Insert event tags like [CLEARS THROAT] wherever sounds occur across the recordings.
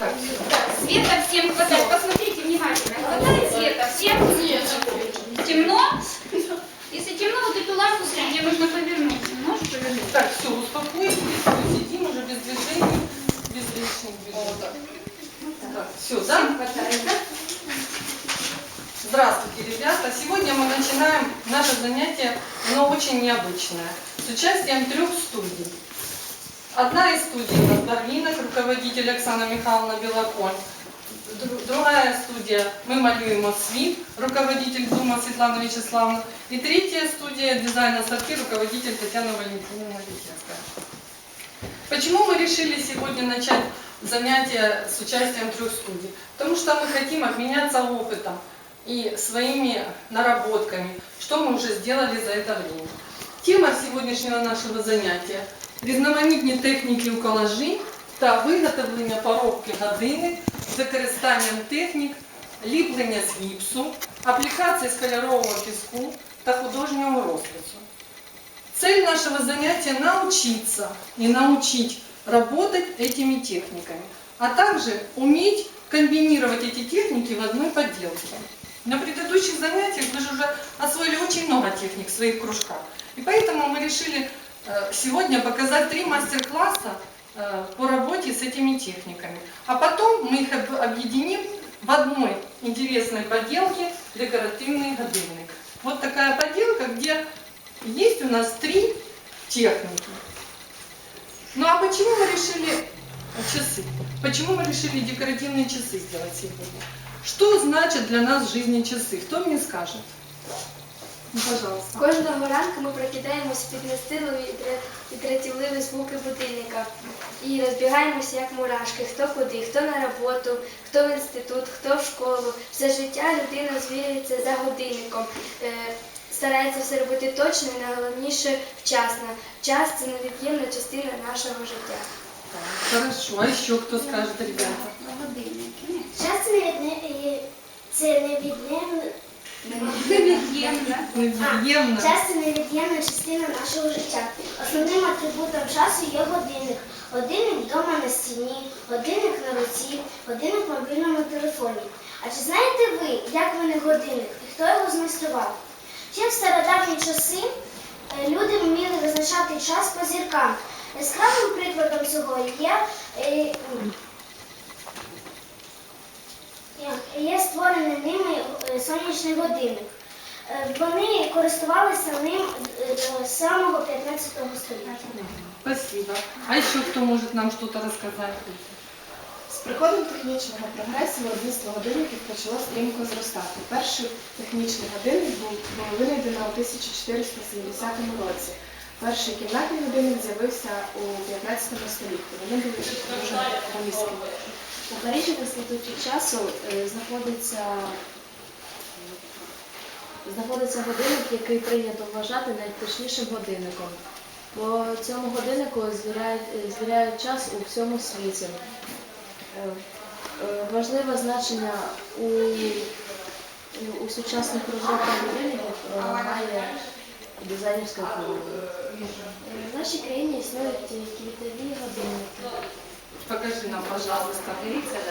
Так, света всем хватает. Посмотрите внимательно. Хватает света всем? Темно? Если темно, вот эту лампу среди нужно повернуть. Можешь повернуть? так, все, успокойтесь, сидим уже без движений, без лишних движений. Так, все, да? Всем хватает, да? Здравствуйте, ребята! Сегодня мы начинаем наше занятие, оно очень необычное, с участием трех студий. Одна из студий Барвинок, руководитель Оксана Михайловна Белоконь. Дру- Другая студия мы малюем Освит, руководитель Дума Светлана Вячеславовна. И третья студия дизайна сорти, руководитель Татьяна Валентиновна Литецкая. Почему мы решили сегодня начать занятия с участием трех студий? Потому что мы хотим обменяться опытом и своими наработками, что мы уже сделали за это время. Тема сегодняшнього нашого заняття – різноманітні техніки у колажі та виготовлення поробки години з використанням технік ліплення з гіпсу, аплікації з кольорового піску та художнього розпису. Цель нашего занятия – научиться и научить работать этими техниками, а также уметь комбинировать эти техники в одной поделке. На предыдущих занятиях вы же уже освоили очень много техник в своих кружках. И поэтому мы решили э, сегодня показать три мастер-класса э, по работе с этими техниками. А потом мы их об- объединим в одной интересной поделке «Декоративный годинник». Вот такая поделка, где есть у нас три техники. Ну а почему мы решили часы? Почему мы решили декоративные часы сделать сегодня? Что значит для нас в жизни часы? Кто мне скажет? Ну, пожалуйста. Кожного ранку ми прокидаємося під нестиливі і тре- і третівливі звуки будильника і розбігаємося як мурашки, хто куди, хто на роботу, хто в інститут, хто в школу. Все життя людина звірюється за годинником, е, старається все робити точно і найголовніше вчасно. Час це невід'ємна частина нашого життя. Хорошо. А еще кто скажет, ребята? На годинники. Час це невід'ємна невід'ємна Невід'ємна. Час це невід'ємна частина нашого життя. Основним атрибутом часу є годинник. Годинник вдома на стіні, годинник на руці, годинник в мобільному телефоні. А чи знаєте ви, як виник годинник і хто його змайстрував? Ще в стародавні часи е, люди вміли визначати час по зіркам. Яскравим прикладом цього є, е, є- створений ними е, сонячний годинник. Е, Вони користувалися ним е, до самого 15 століття. Спасибо. А еще кто может нам что-то рассказать? З приходом технічного прогресу виробництво годинників почало стрімко зростати. Перший технічний годинник був, був винайдено у 1470 році. Перший кімнатний годинник з'явився у 15 столітті. Вони були дуже поміськими. У Парижі в інституті часу е, знаходиться, знаходиться годинник, який прийнято вважати найточнішим годинником. По цьому годиннику звіряють, е, звіряють час у всьому світі. Е, Важливе значення у, у, сучасних розробках годинників має дизайнерська формула. В нашій країні існують квітові годинники. Покажи нам, пожалуйста.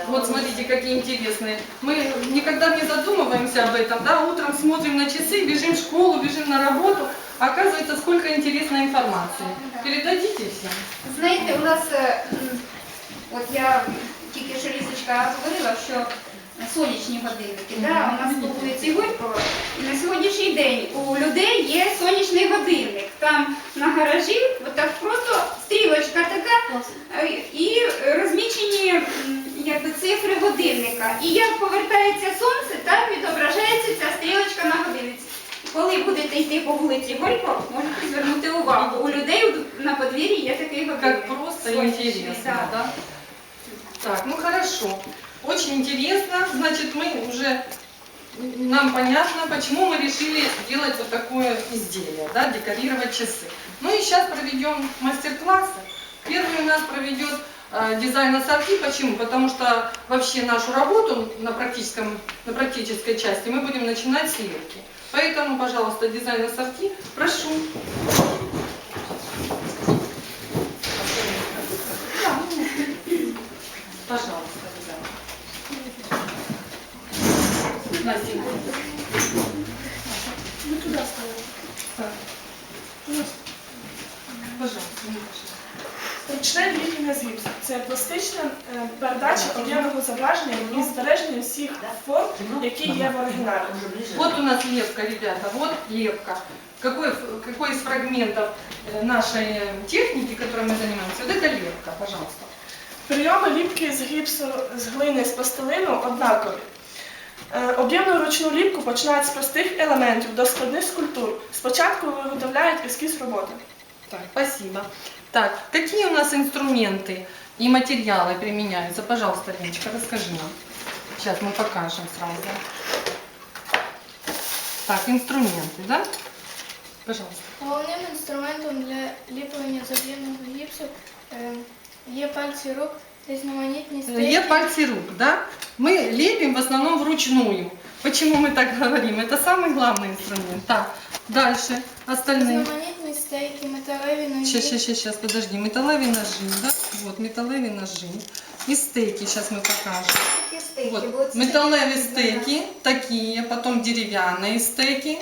Вот смотрите, какие интересные. Мы никогда не задумываемся об этом, да? Утром смотрим на часы, бежим в школу, бежим на работу. Оказывается, сколько интересной информации. Передадите всем? Знаєте, у нас, е, м, от я тільки що Лісочка говорила, що сонячні годинники, да, у нас по вулиці Горького, і на сьогоднішній день у людей є сонячний годинник. Там на гаражі отак просто стрілочка така е, і розмічені якби, цифри годинника. І як повертається сонце, так відображається ця стрілочка на годинниці. Коли будете йти по вулиці Горького, можете звернути увагу. У людей на подвір'ї є такий годинник. Как просто да. да? Так, ну хорошо. Очень интересно. Значит, мы уже нам понятно, почему мы решили сделать вот такое изделие, да, декорировать часы. Ну и сейчас проведем мастер-классы. Первый у нас проведет э, дизайн ассорти. Почему? Потому что вообще нашу работу на, практическом, на практической части мы будем начинать с лепки. Поэтому, пожалуйста, дизайн ассорти. Прошу. Пожалуйста. Настенька. Ви туди ставите. Так. Пожалуйста, не пожалуйста. Ручне ліплення з гіпсу. Це пластична е, передача об'ємного зображення і збереження всіх форм, які є в оригіналі. Вот у нас лепка, ребята, вот лепка. Какой, какой из фрагментов э, нашей э, техники, которой мы занимаемся, вот это лепка, пожалуйста. Прийоми ліпки з гіпсу, з глини, з пластилину однакові. Е, Об'ємну ручну ліпку починають з простих елементів до складних скульптур. Спочатку виготовляють ескіз роботи. Так, спасибо. Так, какие у нас инструменты и материалы применяются? Пожалуйста, Леночка, расскажи нам. Сейчас мы покажем сразу. Так, инструменты, да? Пожалуйста. Головним інструментом для ліплення заб'ємного гіпсу е, є пальці рук, різноманітні стейки. Е, пальцы рук, да? Мы лепим в основном вручную. Почему мы так говорим? Это самый главный инструмент. Так, дальше, остальные. Різноманітні стейки, металеві ножі. Сейчас, сейчас, сейчас, подожди. Металловые ножи, да? Вот, металловые ножи. И стейки сейчас мы покажем. Такі стейки, Вот, бо це металловые такі, стейки, такие, потом деревянные стейки.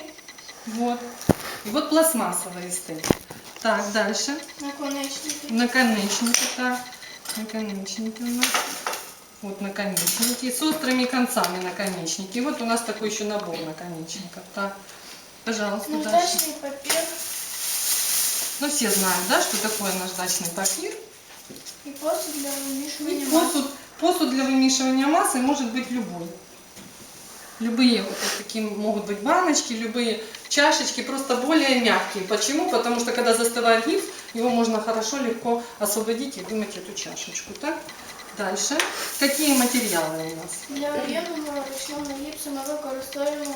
Вот. И вот пластмассовые стейки. Так, дальше. Наконечники. Наконечники, так. Наконечники у нас. Вот наконечники. С острыми концами наконечники. И вот у нас такой еще набор наконечников. Так. Пожалуйста, дальше. Наждачний папір Ну, все знают, да, что такое наждачный папир. і посуд для И вимішування масла. посуд, посуд для вымешивания массы может быть любой. Любые вот такие могут быть баночки, любые чашечки, просто более мягкие. Почему? Потому что когда застывает гипс, его можно хорошо, легко освободить и вымыть эту чашечку. Так? Дальше. Какие материалы у нас? Для об'ємного ручного гіпсу ми використовуємо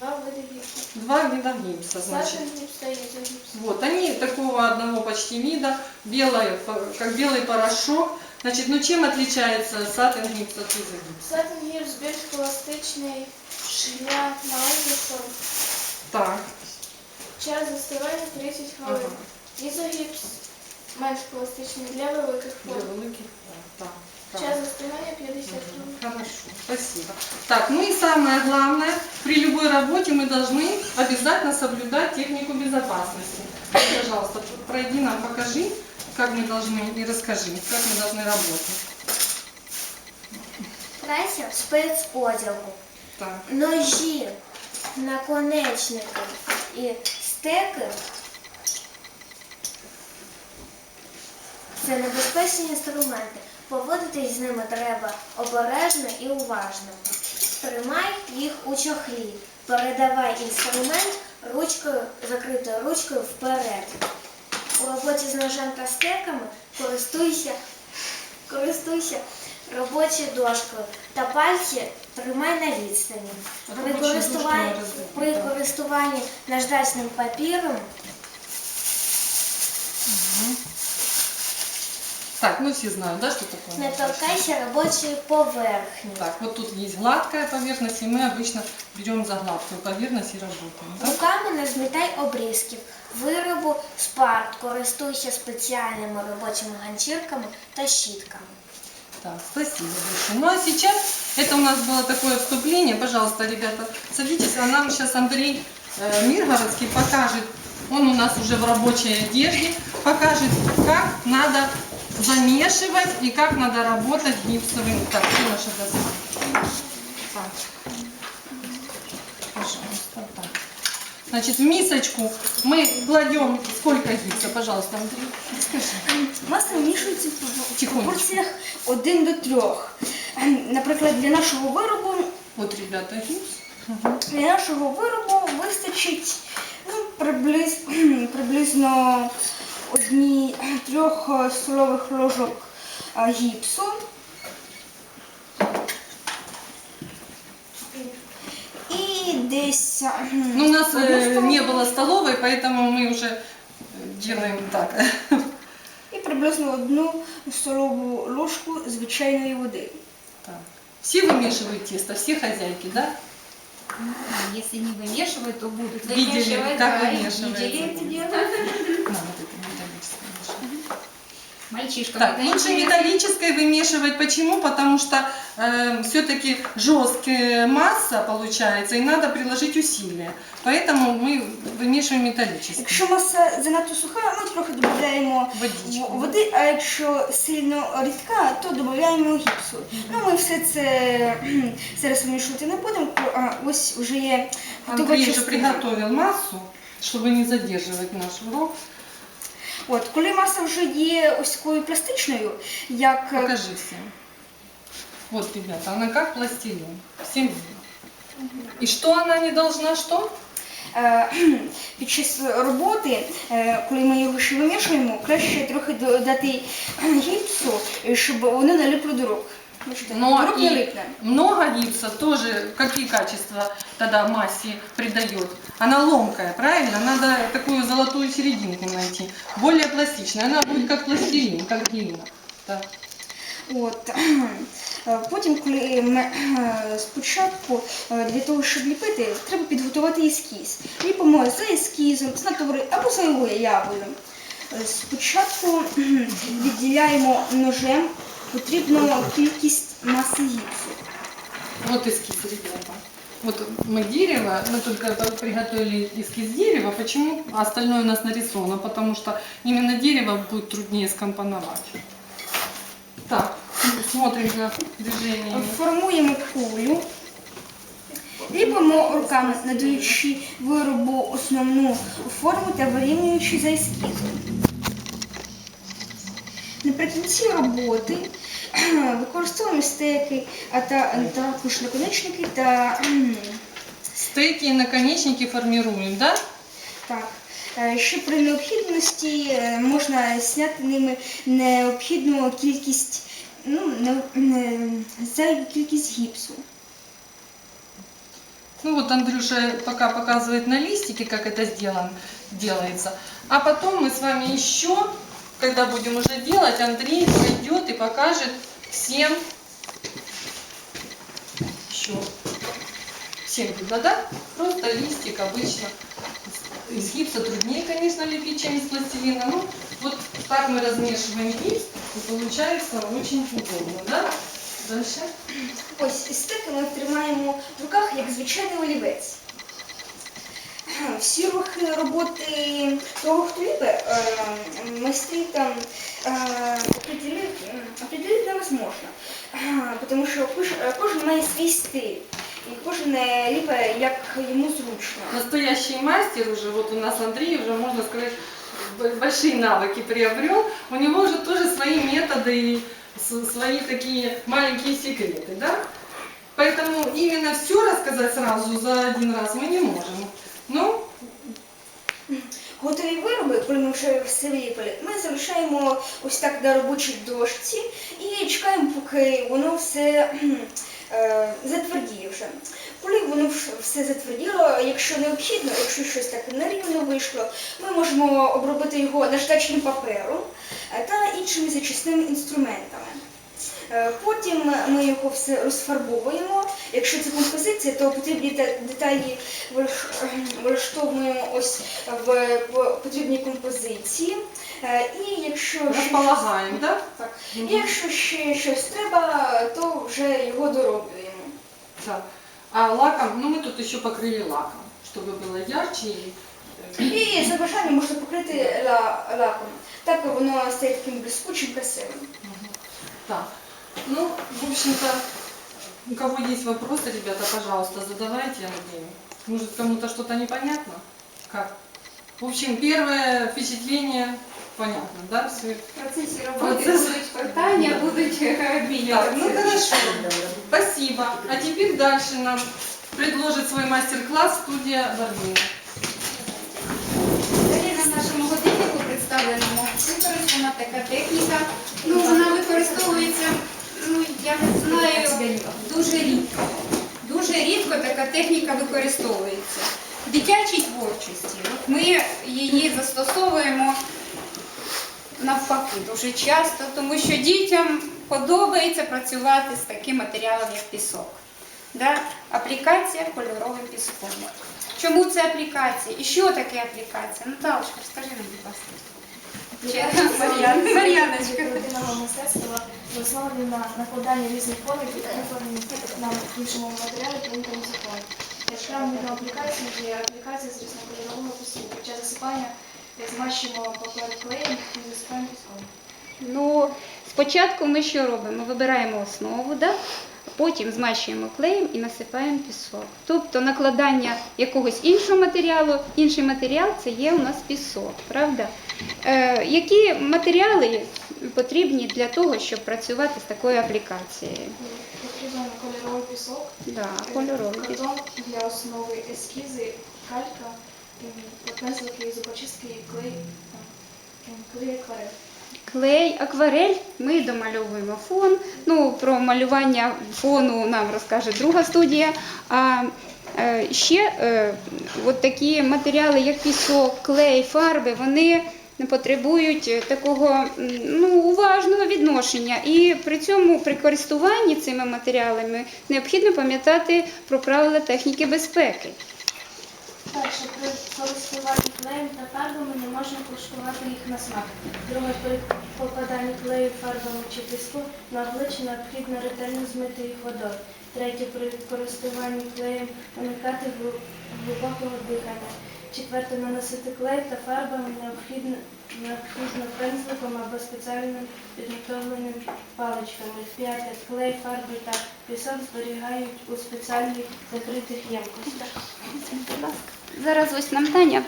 два види гіпсу. Два вида гипса, значит. Сатин гіпс та ізогіпс. Вот, они такого одного почти вида, белое, как белый порошок. Значит, ну чем отличается сатин гипс от изогипса? Сатин гіпс більш пластичний для маленьких форм. Так. Час застивання 30 хвилин. Ага. Ізогіпс менш пластичний для великих Для форм. великих форм. Так. так. Час застивання 50 хвилин. Хорошо, спасибо. Так, ну и самое главное, при любой работе мы должны обязательно соблюдать технику безопасности. Вот, Пожалуйста, пройди нам, покажи, как мы должны, и расскажи, как мы должны работать. Пресер спецодягу, Так, ножі, наконечники і стеки це небезпечні інструменти. Поводитись з ними треба обережно і уважно. Тримай їх у чохлі. Передавай інструмент ручкою, закритою ручкою вперед. У роботі з ножем та стеками користуйся, користуйся робочою дошкою та пальці тримай на відстані. При користуванні, при користуванні наждачним папіром так, ну все знают, да, что такое? не наждачный? торкайся робочої поверхні. Так, вот тут есть гладкая поверхность, и мы обычно берем за гладкую поверхность и работаем. да? Руками не змітай обрізків. Виробу спарт, користуйся спеціальними робочими ганчірками та щітками. Так, спасибо большое. Ну а сейчас, это у нас было такое вступление. Пожалуйста, ребята, садитесь. А нам сейчас Андрей э, Миргородский покажет, он у нас уже в рабочей одежде, покажет, как надо замешивать и как надо работать гипсовым. Так, где наша доска? Так. Пожалуйста, так. Значит, в мисочку мы кладем сколько гипса, пожалуйста, Андрей, скажи. Маса вмішується в Тихонечко. пропорціях 1 до 3. Наприклад, для нашого виробу, Вот, ребята, гипс. Мгм. для нашого виробу вистачить ну, приблиз, [CLEARS THROAT] приблизно одні трьох е, столових ложок е, гіпсу. І десь е, Ну, у нас одну э, столову- не было столовой, поэтому мы уже э, делаем так. і приблизно одну столову ложку звичайної води. Так. Все вымешивают тесто, все хозяйки, да? Если не вымешивают, то будут Видели, вымешивать, как да, и вымешивается. видели это дело. На, вот это металлическое Мальчишка. Так, это лучше интересно. металлической вымешивать. Почему? Потому что все-таки жесткая масса получается, и надо приложить усилия. Поэтому мы вымешиваем металлической. Якщо маса занадто суха, ми трохи додаємо Водичку. в- води, а якщо сильно рідка, то додаємо гіпсу. Ну, ми все це кхм, зараз вимішувати не будемо, а ось вже є готова Андрей же частина. приготовил массу, чтобы не задерживать наш урок. От, коли маса вже є ось такою пластичною, як е, Покажи всем. Вот, ребята, она как пластилин. Всем видно. И что она не должна, что? Е, [CLEARS THROAT] Під час роботи, е, коли ми його ще вимішуємо, краще трохи додати [CLEARS THROAT] гіпсу, щоб воно наліпли до рук. Бачите, Но до рук не и липне. много гипса тоже какие качества тогда массе придает? Она ломкая, правильно? Надо такую золотую серединку найти. Более пластичная. Она будет как пластилин, как глина. Да. От. е, Потім, коли ми е, спочатку е, для того, щоб ліпити, треба підготувати ескіз. Ліпимо за ескізом, з натури або за явою. Е, Спочатку [CLEARS THROAT] кхм, відділяємо ножем потрібну кількість маси гіпсу. Вот эскиз, ребята. Вот мы дерево, мы только приготовили эскиз дерева. Почему? А остальное у нас нарисовано, потому что именно дерево будет труднее скомпоновать. Так, смотрим за движениями. Формуємо кулю, ліпимо руками, надаючи виробу основну форму та вирівнюючи за ескізом. Наприкінці роботи [CLEARS THROAT] використовуємо стеки, а та, також наконечники та кхм, Стейки и наконечники формируем, да? так. е, Що при необхідності е, можна зняти ними необхідну кількість, ну, не, не, зайву кількість гіпсу. Ну вот Андрюша пока показывает на листике, как это сделан, делается. А потом мы с вами еще, когда будем уже делать, Андрей пойдет и покажет всем еще. Всем видно, да? Просто листик обычно. Из гипса труднее, конечно, лепить, чем из пластилина. Ну, вот так мы размешиваем гипс, и получается очень удобно, да? Дальше. Ось стеки ми тримаємо в руках як звичайний олівець. Всі рухи роботи того, хто ліпе, е, майстрі там е, определити, определити невозможно. Е, Тому що кож- кожен має свій стиль. І кожен е, ліпе, як йому зручно. Настоящий мастер уже, вот у нас Андрей уже, можно сказать, б- большие навыки приобрел. У него уже тоже свои методы и с- свои такие маленькие секреты, да? Поэтому именно все рассказать сразу за один раз мы не можем. Ну, Готові вироби, ми вже все ми залишаємо ось так на робочій дошці і чекаємо, поки воно все е, затвердіє вже. Коли воно все затверділо, якщо необхідно, якщо щось таке нерівно вийшло, ми можемо обробити його наждачним папером е, та іншими зачисними інструментами. Е, Потім ми його все розфарбовуємо. Якщо це композиція, то потрібні де- деталі влаш- ем, влаштовуємо ось в, в потрібній композиції. Е, І якщо ще располагаем, да? так, і якщо ще щось треба, то вже його дороблюємо. Так. А лаком, ну мы тут еще покрыли лаком, чтобы было ярче. и, э, І за бажанням можна покрити ла- лаком. Так воно стає таким блискучим, красивим. Так, ну, в общем-то, у кого есть вопросы, ребята, пожалуйста, задавайте, я надеюсь. Может, кому-то что-то непонятно? Как? В общем, первое впечатление понятно, да? Все. В процесі роботи Процес. будуть питання, будуть [LAUGHS] е, Так, обмінюватися. ну хорошо. Спасибо. А теперь дальше нам предложит свой мастер-класс студия Барвина. Далі на нашому годиннику представленому використана така техніка. Ну, вона використовується, ну, я не знаю, дуже рідко. Дуже рідко така техніка використовується. В дитячій творчості. От ми її застосовуємо навпаки дуже часто, тому що дітям подобається працювати з таким матеріалом, як пісок. Да? Аплікація кольоровим піском. Чому це аплікація? І що таке аплікація? Наталочка, скажи нам, будь ласка. Мар'яночка. Мистецтва засновані на накладанні різних формів і викладені на іншому матеріалі принтом закону. Яскравим видом аплікації є аплікація з різнокольорового піску. Під час засипання змащуємо папер клеєм і засипаємо піском. Ну, спочатку ми що робимо? Вибираємо основу, да? Потім змащуємо клеєм і насипаємо пісок. Тобто накладання якогось іншого матеріалу, інший матеріал це є у нас пісок, правда? Е, які матеріали потрібні для того, щоб працювати з такою аплікацією? Потрібен кольоровий пісок, Да, кольоровий. картон для основи ескізи, калька, ем, пензлики, зубочистки, клей, ем, клей акварель. Клей, акварель, ми домальовуємо фон. Ну, про малювання фону нам розкаже друга студія. А е, ще е, от такі матеріали, як пісок, клей, фарби, вони потребують такого ну, уважного відношення. І при цьому при користуванні цими матеріалами необхідно пам'ятати про правила техніки безпеки. Перше, при користуванні клеєм та фарбами не можна кушкувати їх на смак. Друге, при попаданні клею, фарбами чи піску на обличчя необхідно ретельно змити їх водою. Третє, при користуванні клеєм уникати глибокого дихання. Четверте, наносити клей та фарбами необхідно, пензликом або спеціальним підготовленим паличками. П'яте, клей, фарби та пісок зберігають у спеціальних закритих ємкостях. Зараз ось нам Таня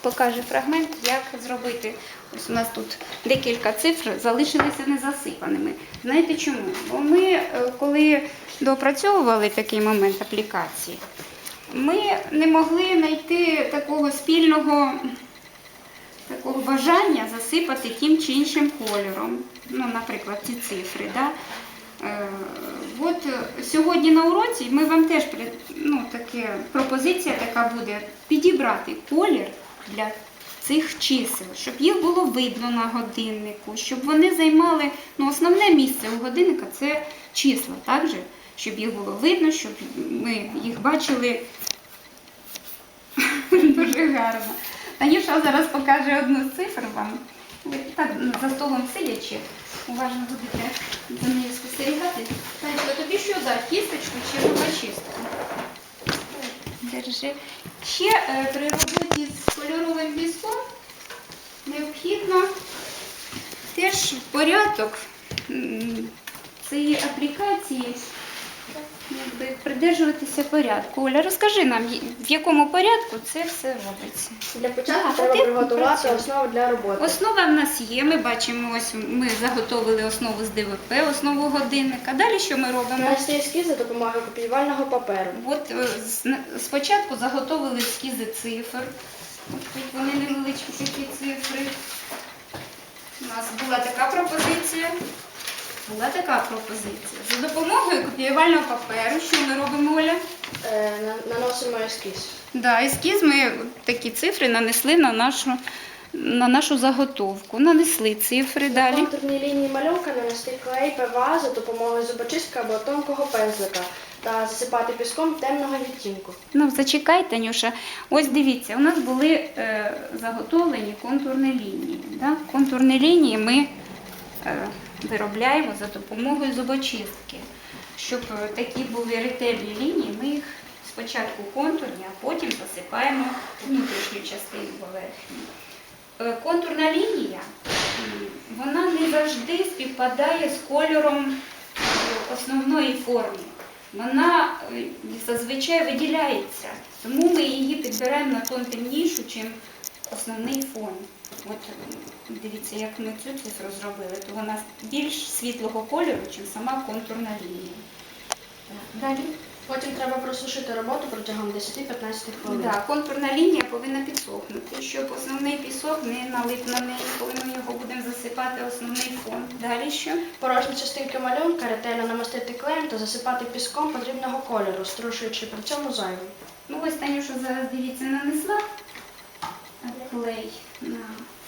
покаже фрагмент, як зробити. Ось у нас тут декілька цифр залишилися незасипаними. Знаєте чому? Бо ми, е, коли допрацьовували такий момент аплікації, ми не могли знайти такого спільного такого бажання засипати тим чи іншим кольором. Ну, наприклад, ці цифри. Да? Е, От сьогодні на уроці ми вам теж ну, таке пропозиція така буде підібрати колір для цих чисел, щоб їх було видно на годиннику, щоб вони займали ну, основне місце у годинника це числа, так же? Щоб їх було видно, щоб ми їх бачили [LAUGHS] дуже гарно. Танюша зараз покаже одну з цифр вам. Ви так за столом сидячи, уважно будете за нею спостерігати. Танечка, тобі що дати, кісточку чи зубочистку? Держи. Ще е, при роботі з кольоровим піском необхідно теж порядок цієї аплікації якби, придержуватися порядку. Оля, розкажи нам, в якому порядку це все робиться. Для початку Так, треба ти приготувати працюй. основу для роботи. Основа в нас є. Ми бачимо, ось ми заготовили основу з ДВП, основу годинника. Далі що ми робимо? Нанести ескіз за допомогою копіювального паперу. От е, з- спочатку заготовили ескізи цифр. Тут вони невеличкі такі цифри. У нас була така пропозиція. Була така пропозиція. За допомогою копіювального паперу, що ми робимо, Оля? Е, наносимо ескіз. Да, ескіз ми такі цифри нанесли на нашу, на нашу заготовку. Нанесли цифри На далі. контурній лінії малюнка нанести клей ПВА за допомогою зубочистки або тонкого пензлика та засипати піском темного відтінку. Ну, зачекай, Танюша. Ось дивіться, у нас були е, заготовлені контурні лінії. Да? Контурні лінії ми е, виробляємо за допомогою зубочистки. Щоб е, такі були ретельні лінії, ми їх спочатку контурні, а потім засипаємо внутрішню частину поверхні. Е, Контурна лінія, вона не завжди співпадає з кольором е, основної форми. Вона зазвичай виділяється, тому ми її підбираємо на тон темнішу, чим основний фон. От дивіться, як ми цю цифру зробили, то вона більш світлого кольору, ніж сама контурна лінія. Так, Далі. Потім треба просушити роботу протягом 10-15 хвилин. Да, контурна лінія повинна підсохнути, щоб основний пісок не налип на неї, коли ми його будемо засипати основний фон. Далі що? Порожні частинки малюнка ретельно намастити клеєм та засипати піском потрібного кольору, струшуючи при цьому зайвий. Ну ось Танюша зараз дивіться нанесла клей на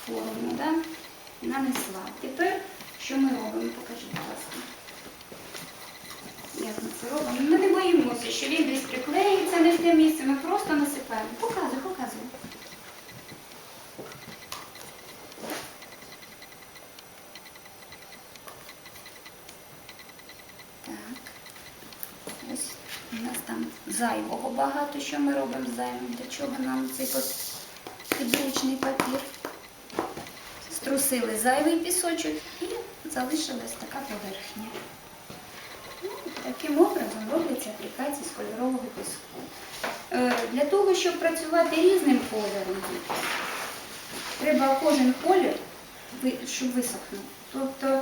форму, да? нанесла. Тепер що ми робимо? Покажіть, будь ласка. Як ми це робимо? Ми не боїмося, що він десь приклеїться не в те місце, ми просто насипаємо. Показуй, показуй. Ось у нас там зайвого багато, що ми робимо зайвим, для чого нам цей потрібно підручний папір. Струсили зайвий пісочок і залишилась така поверхня. Ну, Таким образом робиться аплікація з кольорового піску. Е, Для того, щоб працювати різним кольором, треба кожен колір, щоб висохнув. Тобто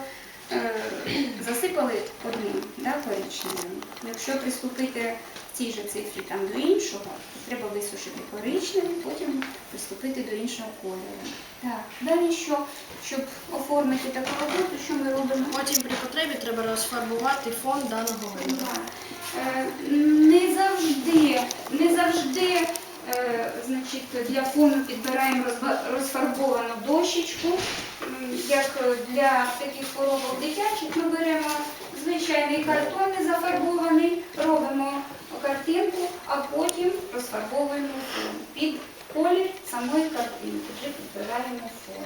е, [CLEARS THROAT] засипали одним да, коричневим. Якщо приступити в цій же цифрі там, до іншого, треба висушити коричневий, потім приступити до іншого кольору. Так, далі що, щоб оформити таку роботу, що ми робимо? Потім при потребі треба розфарбувати фон даного виду. Да. Е, Не завжди, не завжди е, значить, для фону підбираємо розфарбовану дощечку. Як для таких коробок дитячих ми беремо звичайний картон не зафарбований, робимо картинку, а потім розфарбовуємо фон. Під колір самої картинки вже підбираємо фон.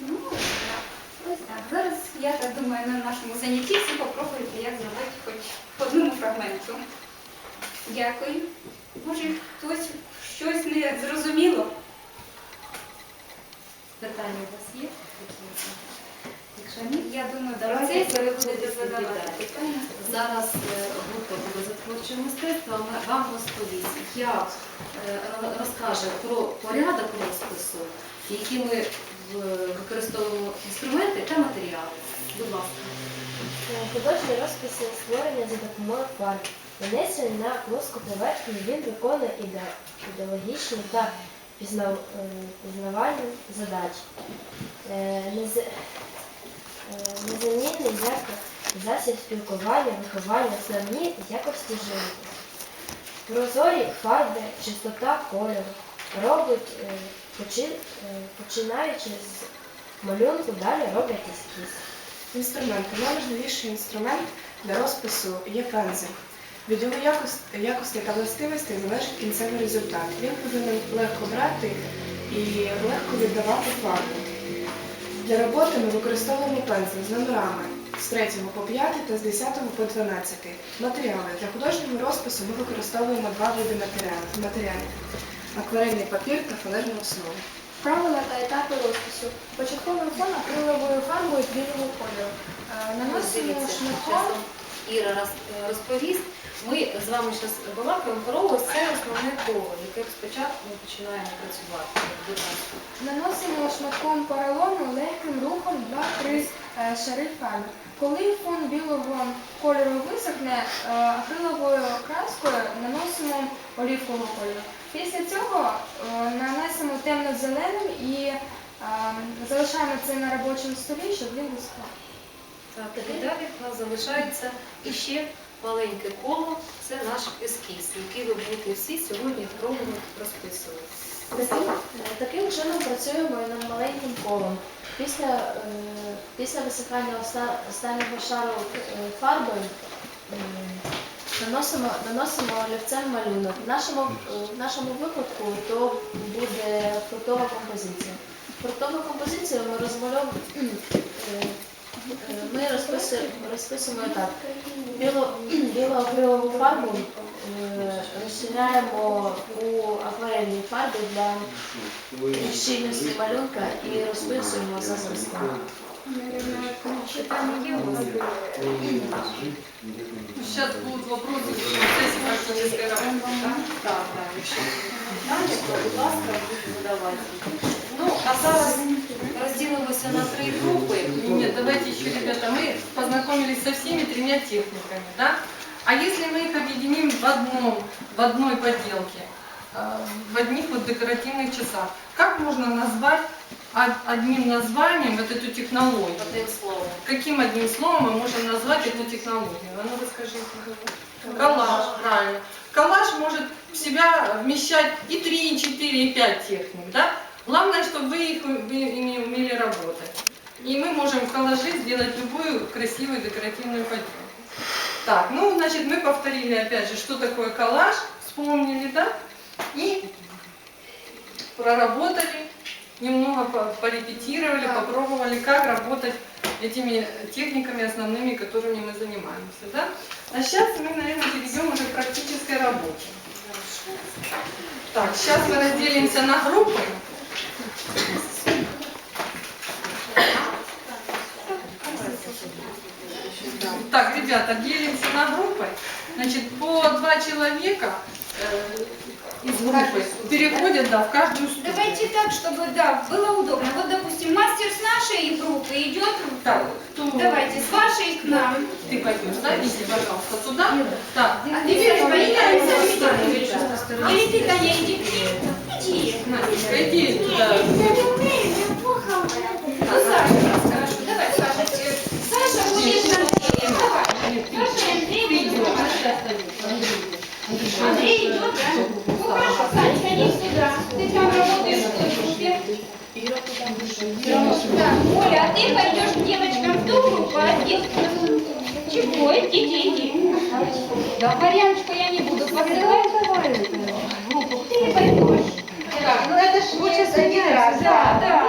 Ну, так. Ось так. Зараз я так думаю, на нашому занятті всі попробуєте, як зробити хоч по одному фрагменту. Дякую. Може, хтось щось не зрозуміло? Питання у вас є? Я думаю, Давайте до задавати питання. Зараз е, група образотворчого мистецтва вам розповість, як е, розкаже про порядок розпису, які ми використовуємо інструменти та матеріали. Будь ласка. Художні розписи створення за допомогою фарб. Нанесені на плоску поверхню, він виконує іде- ідеологічні та пізнав- е, пізнавальні задачі. Е, нез- Незамінний засіб спілкування, виховання, основні якості життя. Прозорі фарби, чистота кольору робить, е, е, починаючи з малюнку, далі роблять ескіз. Інструменти. Найважливіший інструмент для розпису є пензель. Від його якос- якості та властивостей залежить кінцевий результат. Він повинен легко брати і легко віддавати фарбу. Для роботи ми використовуємо пензель з номерами з 3 по 5 та з 10 по 12. Матеріали. Для художнього розпису ми використовуємо два види матеріалів. Акварельний папір та фанерну основу. Правила та етапи розпису. Початковий фон акриловою фарбою білого кольору. Е, Наносимо шматком. Іра розповість. Ми з вами зараз балакаємо про ось це основне коло, яке спочатку ми починаємо працювати. Наносимо шматком поролону легким рухом 2-3 е, шари фарби. Коли фон білого кольору висохне, е, акриловою краскою наносимо олівкового кольору. Після цього е, нанесемо темно-зеленим і залишаємо це на робочому столі, щоб він висохав. Так, далі в нас залишається іще маленьке коло. Це наш ескіз, який ви будете всі сьогодні пробувати розписувати. Таким, таким чином працюємо над маленьким колом. Після, е, після висихання останнього шару е, фарби наносимо, наносимо олівцем малюнок. В нашому, е, в нашому випадку то буде фруктова композиція. Фруктову композицію ми розмальовуємо. Ми розписуємо, розписуємо так. Біло, біло-акрилову фарбу е, розширяємо у акварельній фарбі для щільності малюнка і розписуємо за зразком. Сейчас будут вопросы процессе практической работы. да? Якщо питання, то, будете задавати. Ну, а зараз розділимося на три групи. Нет, давайте еще, ребята, мы познакомились со всеми тремя техниками, да? А если мы их объединим в одном, в одной поделке, э, в одних вот декоративных часах, как можно назвать од- одним названием вот эту технологию? Одним словом. Каким одним словом мы можем назвать эту технологию? А ну расскажите. Коллаж, правильно. Коллаж может в себя вмещать и 3, и 4, и 5 техник, да? Главное, чтобы вы их ими умели работать. И мы можем в коллаже сделать любую красивую декоративную поделку. Так, ну, значит, мы повторили опять же, что такое коллаж, вспомнили, да? И проработали, немного по- порепетировали, попробовали, как работать этими техниками основными, которыми мы занимаемся. Да? А сейчас мы, наверное, перейдем уже к практической работе. Так, сейчас мы разделимся на группы. Так, ребята, делимся на группы. Значит, по два человека э, из группы переходят да, в каждую студию. Давайте так, чтобы, да, было удобно. Вот, допустим, мастер с нашей группы идет, Так, кто? давайте, с вашей к нам. Ты пойдешь, да? Иди, пожалуйста, туда. Так, А ты Вера, Или ты, Таня, иди. Иди. Настенька, иди туда. Ну, Саша, хорошо. Давай, Саша. Саша будет Андреем. Давай. Саша и Андрей будут. Андрей идет, да? Ну, Саня, иди сюда. Ты там работаешь в группе. Оля, а ты пойдешь к девочкам в ту группу, а. Чего? Иди, иди. Да, Марьяночку я не буду посылать. Ты пойдешь. Да, ну это ж лучше собираться. Да, да.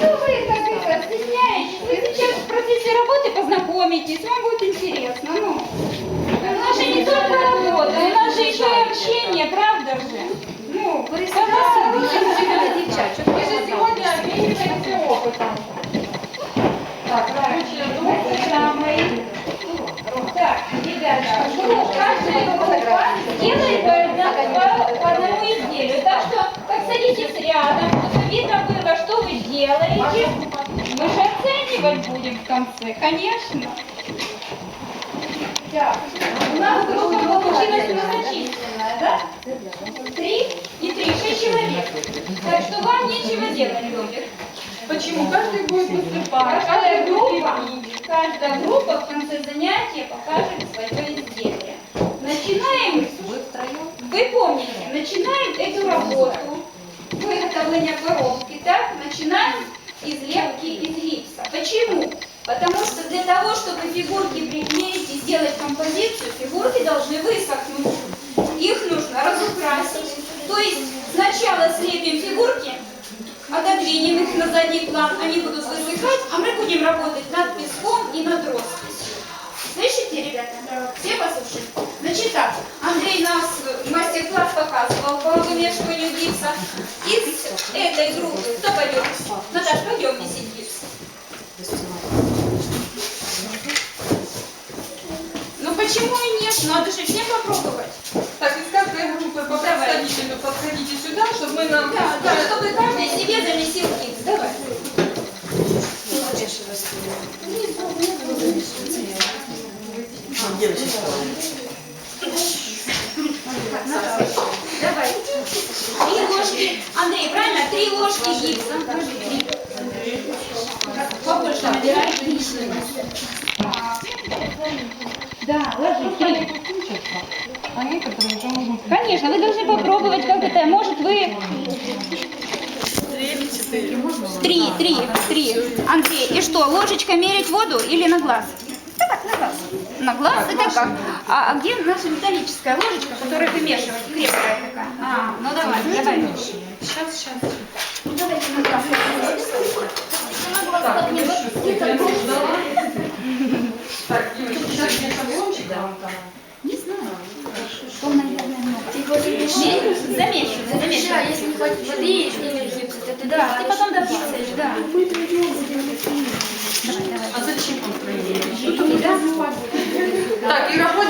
Ну вы как это, стесняетесь. Вы сейчас в процессе работы познакомитесь, вам будет интересно. Ну, же не только работа, у нас же еще и общение, правда же? Ну, пожалуйста, вы же сегодня обмениваетесь опытом. Так, Так, ребята, ну, каждая группа делает по, по- по одному изделию. Так что, как садитесь рядом, чтобы видно было, что вы делаете. Мы же оценивать будем в конце, конечно. Так, у нас группа получилась многочисленная, да? Три и три, шесть человек. Так что вам нечего делать, Любик. Почему? Каждый будет выступать. Каждая группа, каждая группа в конце занятия покажет свое изделие. Начинаем, вы помните, начинаем эту работу выготовления коробки, так, начинаем из лепки из гипса. Почему? Потому что для того, чтобы фигурки приклеить и сделать композицию, фигурки должны высохнуть. Их нужно разукрасить. То есть сначала слепим фигурки, отодвинем их на задний план, они будут высыхать, а мы будем работать над песком и над росписью. Слышите, ребята? Все послушали? Значит так, Андрей нас э, мастер-класс показывал по вымешиванию гипса. Из этой группы кто пойдет? Наташ, пойдем месить гипс. Ну почему и нет? Надо же всем попробовать. Так, из каждой группы по представителю подходите сюда, чтобы мы нам... Да, да, чтобы каждый себе замесил гипс. Давай. Давай. Три ложки. Андрей, правильно? Три ложки гипса. Побольше набирай. Да, ложи. Три. А некоторые уже могут... Конечно, вы должны попробовать, как это. Может, вы... Три, три, три. Андрей, и что, ложечкой мерить воду или на глаз? Так, на глаз. На глаз это как? А, а где наша металлическая ложечка, которая вымешивает, крепкая такая? А, ну давай, давай. Сейчас, сейчас. Ну давайте на глаз. Так, я ждала. Так, девочки, сейчас я шаблончик вам там. Не знаю. Что, наверное, много. Замешивай, замешивай. если не хватит воды, если не гипс, это Да, ты потом дописываешь, да. А зачем он проедет? Так, и рабочий